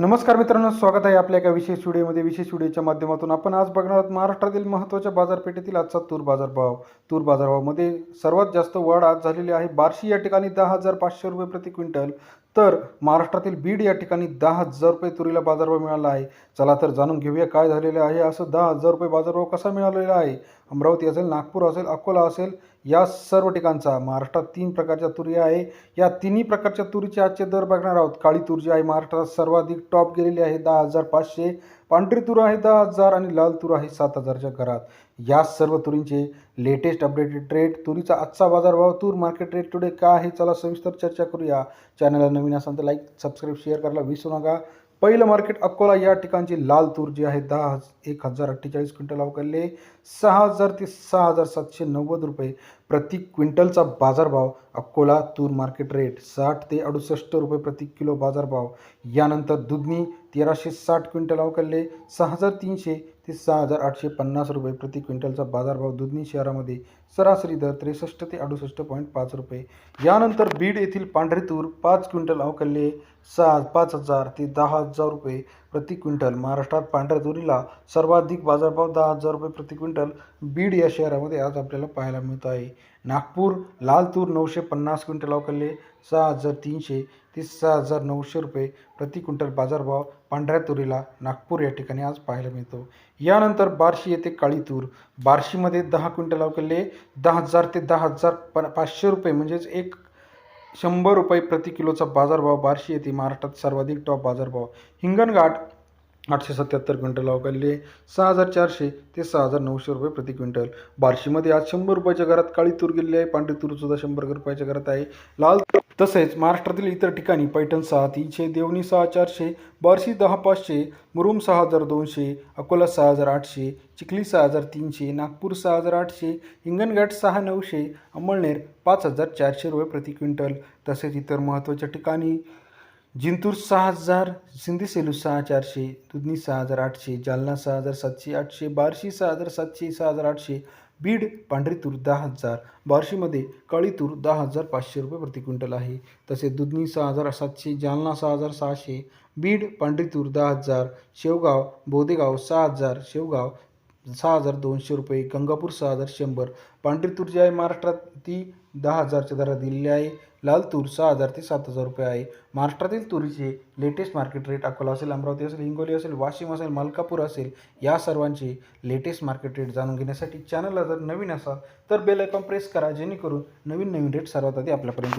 नमस्कार मित्रांनो स्वागत आहे आपल्या एका विशेष व्हिडिओमध्ये. विशेष व्हिडिओच्या माध्यमातून आपण आज बघणार आहोत महाराष्ट्रातील महत्त्वाच्या बाजारपेठेतील आजचा तूर बाजारभाव. तूर बाजारभावामध्ये सर्वात जास्त वाढ आज झालेली आहे. बार्शी या ठिकाणी दहा हजार पाचशे रुपये प्रति क्विंटल तर महाराष्ट्रातील बीड या ठिकाणी दहा हजार रुपये तुरीला बाजारभाव मिळाला आहे. चला तर जाणून घेऊया काय झालेलं आहे. असं दहा हजार रुपये बाजारभाव कसा मिळालेला आहे? अमरावती असेल नागपूर असेल अकोला असेल या सर्व ठिकाणचा महाराष्ट्रात तीन प्रकारच्या तुरी आहे. या तिन्ही प्रकारच्या तुरीचे आजचे दर बघणार आहोत. काळी तूर जी आहे महाराष्ट्रात सर्वाधिक टॉप गेलेली आहे दहा हजार पाचशे. पांढरी तूर आहे दहा हजार आणि लाल तूर आहे सात हजारच्या घरात. या सर्व तुरींचे लेटेस्ट अपडेटेड रेट तुरीचा आजचा बाजारभाव तूर मार्केट रेट टुडे काय आहे? चला सविस्तर चर्चा करूया. चॅनलला नवीन असाल तर लाईक सबस्क्राईब शेअर करायला विसरू नका. पहिलं मार्केट अकोला या ठिकाणची लाल तूर जी आहे दहा हज एक हजार अठ्ठेचाळीस क्विंटल अवकाळले सहा हजार ते सहा हजार सातशे नव्वद रुपये प्रति क्विंटलचा बाजारभाव अकोला तूर मार्केट रेट साठ ते अडुसष्ट रुपये प्रति किलो बाजारभाव यानंतर दुधनी तेराशे साठ क्विंटल अवकाळले सहा हजार तीनशे ते सहा हजार आठशे पन्नास रुपये प्रति क्विंटलचा बाजारभाव दुधनी शहरामध्ये सरासरी दर त्रेसष्ट ते अडुसष्ट पॉईंट पाच रुपये. यानंतर बीड येथील पांढरे तूर पाच क्विंटल अवकाळले सहा पाच हजार ते दहा हजार रुपये प्रति क्विंटल. महाराष्ट्रात पांढऱ्या तुरीला सर्वाधिक बाजारभाव दहा हजार रुपये प्रति क्विंटल. बीड या शहरामध्ये आज आपल्याला पाहायला मिळत आहे. नागपूर लाल तूर नऊशे पन्नास क्विंटल अवकाळले सहा हजार तीनशे ते सहा हजार नऊशे रुपये प्रति क्विंटल बाजारभाव पांढऱ्या तुरीला नागपूर या ठिकाणी आज पाहायला मिळतो. यानंतर बार्शी येथे काळी तूर. बार्शीमध्ये दहा क्विंटल अवकाळले दहा हजार ते दहा हजार प पाचशे रुपये म्हणजेच एक शंभर रुपये प्रति किलोचा बाजारभाव बार्शी येथे महाराष्ट्रात सर्वाधिक टॉप बाजारभाव. हिंगणघाट आठशे सत्याहत्तर क्विंटल अवकाळले सहा हजार चारशे ते सहा हजार नऊशे रुपये प्रति क्विंटल. बार्शीमध्ये आज शंभर रुपयाच्या घरात काळी तूर गेलेली आहे. पांढरी तूर सुद्धा शंभर रुपयाच्या घरात आहे. लाल तसेच महाराष्ट्रातील इतर ठिकाणी पैठण सहा तीनशे देवणी सहा चारशे बार्शी दहा पाचशे मुरुम सहा हजार दोनशे अकोला सहा हजार आठशे चिखली सहा हजार तीनशे नागपूर सहा हजार आठशे हिंगणघाट सहा नऊशे अंमळनेर पाच हजार चारशे रुपये प्रति क्विंटल. तसेच इतर महत्त्वाच्या ठिकाणी जिंतूर सहा हजार सिंधी सेलू सहा चारशे दुधनी सहा हजार आठशे जालना सहा हजार सातशे आठशे बार्शी सहा हजार सातशे सहा हजार आठशे बीड पांढरी तूर दहा हजार बार्शीमध्ये काळी तूर दहा हजार पाचशे रुपये प्रति क्विंटल आहे. तसेच दुधनी सहा हजार सातशे जालना सहा हजार सहाशे बीड पांढरी तूर दहा हजार शेवगाव बोदेगाव सहा हजार शेवगाव सहा हजार दोनशे रुपये गंगापूर सहा हजार शंभर पांढरी तूर जी आहे महाराष्ट्रात ती दहा हजारच्या दरात दिलेली आहे लाल तूर सहा हजार ते सात हजार रुपये आहे महाराष्ट्रातील तुरीचे लेटेस्ट मार्केट रेट अकोला असेल अमरावती असेल हिंगोली असेल वाशिम असेल मलकापूर असेल या सर्वांचे लेटेस्ट मार्केट रेट जाणून घेण्यासाठी चॅनलला जर नवीन असाल तर बेल आयकॉन प्रेस करा जेणेकरून नवीन नवीन रेट सर्वात आधी आपल्यापर्यंत येईल.